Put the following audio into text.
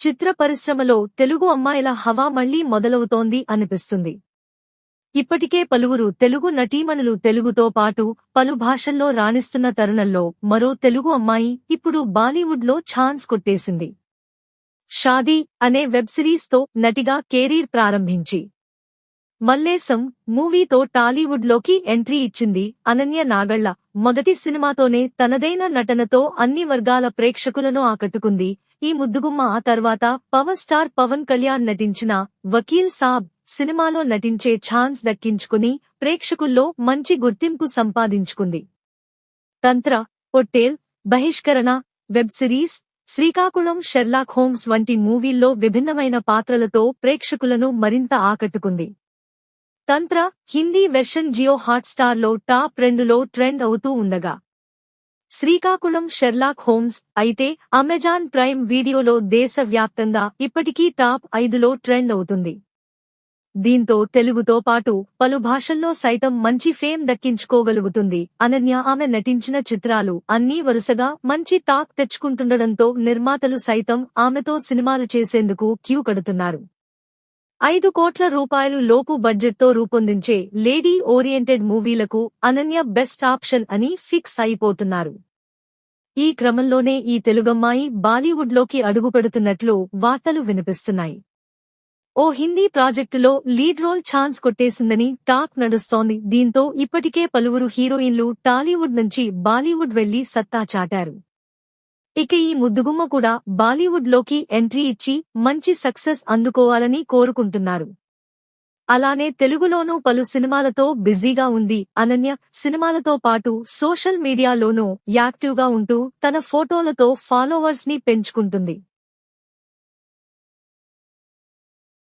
చిత్ర పరిశ్రమలో తెలుగు అమ్మాయిల హవా మళ్ళీ మొదలవుతోంది అనిపిస్తుంది. ఇప్పటికే పలువురు తెలుగు నటీమణులు తెలుగుతో పాటు పలు భాషల్లో రాణిస్తున్న తరుణంలో మరో తెలుగు అమ్మాయి ఇప్పుడు బాలీవుడ్లో ఛాన్స్ కొట్టేసింది. షాదీ అనే వెబ్ సిరీస్తో నటిగా కెరీర్ ప్రారంభించి మల్లేశం మూవీతో టాలీవుడ్లోకి ఎంట్రీ ఇచ్చింది అనన్య నాగళ్ళ మొదటి సినిమాతోనే తనదైన నటనతో అన్ని వర్గాల ప్రేక్షకులను ఆకట్టుకుంది. ఈ ముద్దుగుమ్మ ఆ తర్వాత పవర్ స్టార్ పవన్ కళ్యాణ్ నటించిన వకీల్ సాబ్ సినిమాలో నటించే ఛాన్స్ దక్కించుకుని ప్రేక్షకుల్లో మంచి గుర్తింపు సంపాదించుకుంది. Tantra Pottel Bahishkarana web series Srikakulam Sherlock Holmes వంటి మూవీల్లో విభిన్నమైన పాత్రలతో ప్రేక్షకులను మరింత ఆకట్టుకుంది. తంత్ర హిందీ వెర్షన్ జియో హాట్స్టార్లో టాప్ రెండులో ట్రెండ్ అవుతూ ఉండగా. శ్రీకాకుళం షెర్లాక్ హోమ్స్ అయితే అమెజాన్ ప్రైమ్ వీడియోలో దేశవ్యాప్తంగా ఇప్పటికీ టాప్ ఐదులో ట్రెండ్ అవుతుంది. దీంతో తెలుగుతో పాటు పలు భాషల్లో సైతం మంచి ఫేమ్ దక్కించుకోగలుగుతుంది. అనన్య ఆమె నటించిన చిత్రాలు అన్నీ వరుసగా మంచి టాక్ తెచ్చుకుంటుండడంతో నిర్మాతలు సైతం ఆమెతో సినిమాలు చేసేందుకు క్యూ కడుతున్నారు. ఐదు కోట్ల రూపాయలు లోపు బడ్జెట్తో రూపొందించే లేడీ ఓరియంటెడ్ మూవీలకు అనన్య బెస్ట్ ఆప్షన్ అని ఫిక్స్ అయిపోతున్నారు. ఈ క్రమంలోనే ఈ తెలుగమ్మాయి బాలీవుడ్లోకి అడుగుపెడుతున్నట్లు వార్తలు వినిపిస్తున్నాయి. ఓ హిందీ ప్రాజెక్టులో లీడ్ రోల్ ఛాన్స్ కొట్టేసిందని టాక్ నడుస్తోంది. దీంతో ఇప్పటికే పలువురు హీరోయిన్లు టాలీవుడ్ నుంచి బాలీవుడ్ వెళ్ళి సత్తా చాటారు. ఇక ఈ ముద్దుగుమ్మ కూడా బాలీవుడ్లోకి ఎంట్రీ ఇచ్చి మంచి సక్సెస్ అందుకోవాలని కోరుకుంటున్నారు. అలానే తెలుగులోనూ పలు సినిమాలతో బిజీగా ఉంది. అనన్య సినిమాలతో పాటు సోషల్ మీడియాలోనూ యాక్టివ్గా ఉంటూ తన ఫోటోలతో ఫాలోవర్స్ని పెంచుకుంటుంది.